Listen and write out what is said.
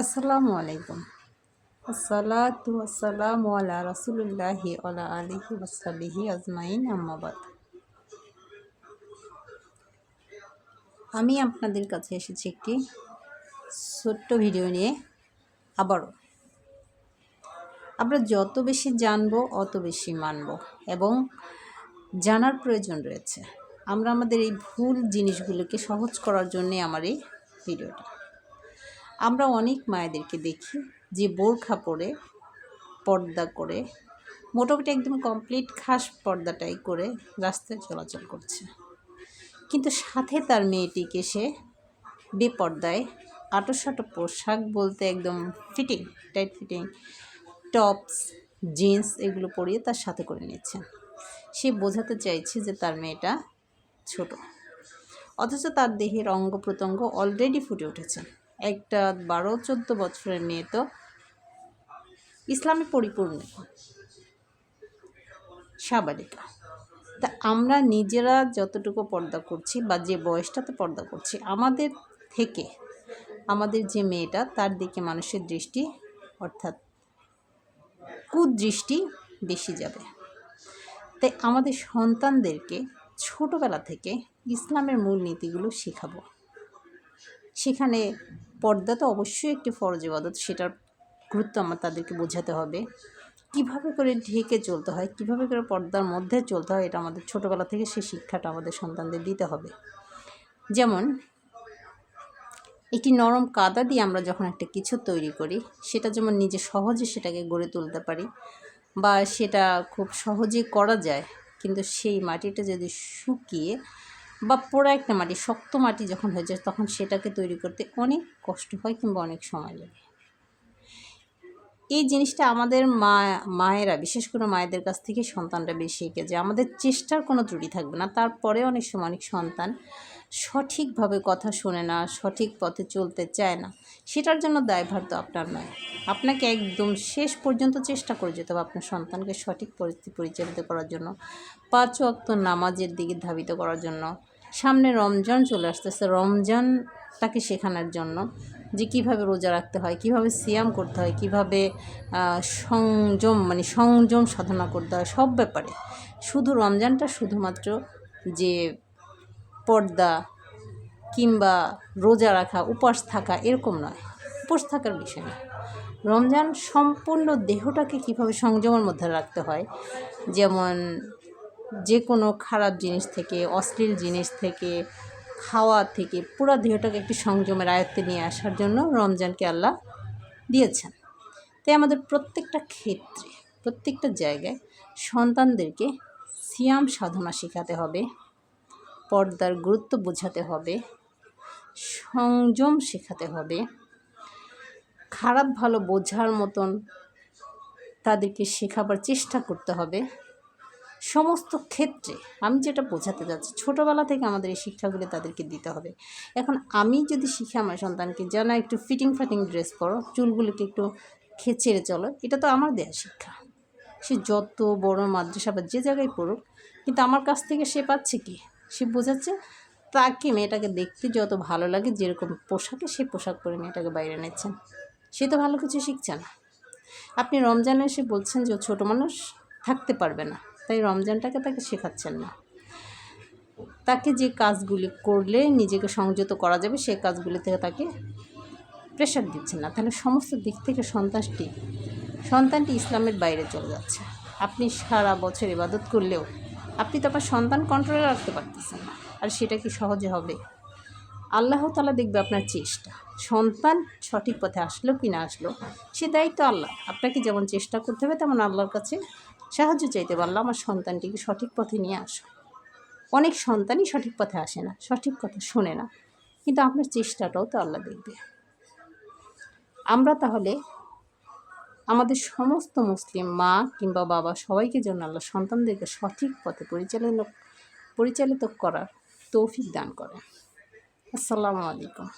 আসসালামু আলাইকুম। আসসালাতু আসসালামু আলা রাসুলিল্লাহি আলা আলিহি ওয়াসাবিহি আজমাইন আম্মাবাদ আমি আপনাদের কাছে এসেছি একটি ছোট্ট ভিডিও নিয়ে আবারও। আমরা যত বেশি জানব, অত বেশি মানব এবং জানার প্রয়োজন রয়েছে। আমরা আমাদের এই ভুল জিনিসগুলোকে সহজ করার জন্যে আমার এই ভিডিওটা। আমরা অনেক মায়েদেরকে দেখি যে বোরখা পরে পর্দা করে, মোটামুটি একদম কমপ্লিট খাস পর্দাটাই করে রাস্তায় চলাচল করছে। কিন্তু সাথে তার মেয়েটিকে সে বেপর্দায় আটোসাটো পোশাক বলতে একদম fitting tight fitting tops jeans এগুলো পরিয়ে তার সাথে করে নিচ্ছেন। সে বোঝাতে চাইছে যে তার মেয়েটা ছোট। অথচ তার দেহের অঙ্গ প্রত্যঙ্গ অলরেডি ফুটে উঠেছে। একটা বারো, চোদ্দ বছরের মেয়ে তো। ইসলামে পরিপূর্ণ। সাবালিকা। তা আমরা নিজেরা যতটুকু পর্দা করছি বা যে বয়সটাতে পর্দা করছি, আমাদের থেকে, আমাদের যে মেয়েটা, তার দিকে মানুষের দৃষ্টি, অর্থাৎ কুদৃষ্টি বেশি যাবে। তাই আমাদের সন্তানদেরকে ছোটোবেলা থেকে ইসলামের মূল নীতিগুলো শেখাবো। সেখানে পর্দা তো অবশ্যই একটি ফরজ ইবাদত, সেটার গুরুত্ব আমার তাদেরকে বোঝাতে হবে। কীভাবে করে ঢেকে চলতে হয়, কীভাবে করে পর্দার মধ্যে চলতে হয়, এটা আমাদের ছোটোবেলা থেকে সেই শিক্ষাটা আমাদের সন্তানদের দিতে হবে। যেমন, একটি নরম কাদা দিয়ে আমরা যখন একটা কিছু তৈরি করি, সেটা যেমন নিজে সহজে সেটাকে গড়ে তুলতে পারি বা সেটা খুব সহজেই করা যায়, কিন্তু সেই মাটিটা যদি শুকিয়ে বা পোড়া একটা মাটি, শক্ত মাটি যখন হয়ে যায় তখন সেটাকে তৈরি করতে অনেক কষ্ট হয় কিংবা অনেক সময় লাগে। এই জিনিসটা আমাদের মা, মায়েরা, বিশেষ করে মায়েদের কাছ থেকে সন্তানটা বেশি এঁকে যে আমাদের চেষ্টার কোনো ত্রুটি থাকবে না। তারপরে অনেক সময় অনেক সন্তান সঠিকভাবে কথা শোনে না, সঠিক পথে চলতে চায় না। সেটার জন্য দায়ভার তো আপনার নয়। আপনাকে একদম শেষ পর্যন্ত চেষ্টা করে যেতে হবে আপনার সন্তানকে সঠিক পরিস্থিতি পরিচালিত করার জন্য, পাঁচ অক্ত নামাজের দিকে ধাবিত করার জন্য। সামনে রমজান চলে আসতেছে। রমজানটাকে শেখানোর জন্য যে কীভাবে রোজা রাখতে হয়, কীভাবে সিয়াম করতে হয়, কীভাবে সংযম মানে সংযম সাধনা করতে হয়, সব ব্যাপারে। শুধু রমজানটা শুধুমাত্র যে পর্দা কিংবা রোজা রাখা উপবাস থাকা এরকম নয়। উপোস থাকার বিষয় না। রমজান সম্পূর্ণ দেহটাকে কীভাবে সংযমের মধ্যে রাখতে হয়, যেমন যে কোনো খারাপ জিনিস থেকে, অশ্লীল জিনিস থেকে, খাওয়া থেকে, পুরো দেহটাকে একটি সংযমের আয়ত্তে নিয়ে আসার জন্য রমজানকে আল্লাহ দিয়েছেন। তাই আমাদের প্রত্যেকটা ক্ষেত্রে, প্রত্যেকটা জায়গায় সন্তানদেরকে সিয়াম সাধনা শেখাতে হবে, পর্দার গুরুত্ব বোঝাতে হবে, সংযম শেখাতে হবে, খারাপ ভালো বোঝার মতন তাদেরকে শেখাবার চেষ্টা করতে হবে। সমস্ত ক্ষেত্রে আমি যেটা বোঝাতে যাচ্ছি ছোটোবেলা থেকে আমাদের এই শিক্ষাগুলি তাদেরকে দিতে হবে। এখন আমি যদি শিখে আমার সন্তানকে যেন একটু ফিটিং ফাটিং ড্রেস পরো, চুলগুলিকে একটু খেচেড়ে চলো, এটা তো আমার দেয়া শিক্ষা। সে যত বড় মাদ্রাসা বা যে জায়গায় পড়ুক, কিন্তু আমার কাছ থেকে সে পাচ্ছে কি? সে বোঝাচ্ছে, তাকে মেয়েটাকে দেখতে যত ভালো লাগে, যেরকম পোশাকে সে পোশাক পরে মেয়েটাকে বাইরে নিচ্ছেন সে তো ভালো কিছু শিখছে না। আপনি রমজানে এসে বলছেন যে ছোটো মানুষ, থাকতে পারবে না। তাই রমজানটাকে তাকে শেখাচ্ছেন না। তাকে যে কাজগুলি করলে নিজেকে সংযত করা যাবে, সেই কাজগুলি থেকে তাকে প্রেশার দিচ্ছেন না। তাহলে সমস্ত দিক থেকে সন্তানটি সন্তানটি ইসলামের বাইরে চলে যাচ্ছে। আপনি সারা বছর ইবাদত করলেও আপনি তো আপনার সন্তান কন্ট্রোলে রাখতে পারতেছেন না। আর সেটা কি সহজে হবে? আল্লাহ তালা দেখবে আপনার চেষ্টা। সন্তান সঠিক পথে আসলো কি না আসলো, সে দায়িত্ব আল্লাহ। আপনাকে যেমন চেষ্টা করতে হবে, তেমন আল্লাহর কাছে সাহায্য চাইতে পারলাম আমার সন্তানটিকে সঠিক পথে নিয়ে আসো। অনেক সন্তানই সঠিক পথে আসে না, সঠিক কথা শোনে না। কিন্তু আপনার চেষ্টাটাও তো আল্লাহ দেখবে। আমরা তাহলে আমাদের সমস্ত মুসলিম মা কিংবা বাবা সবাইকে যেন আল্লাহ সন্তানদেরকে সঠিক পথে পরিচালনা, পরিচালিত করার তৌফিক দান করেন। আসসালামু আলাইকুম।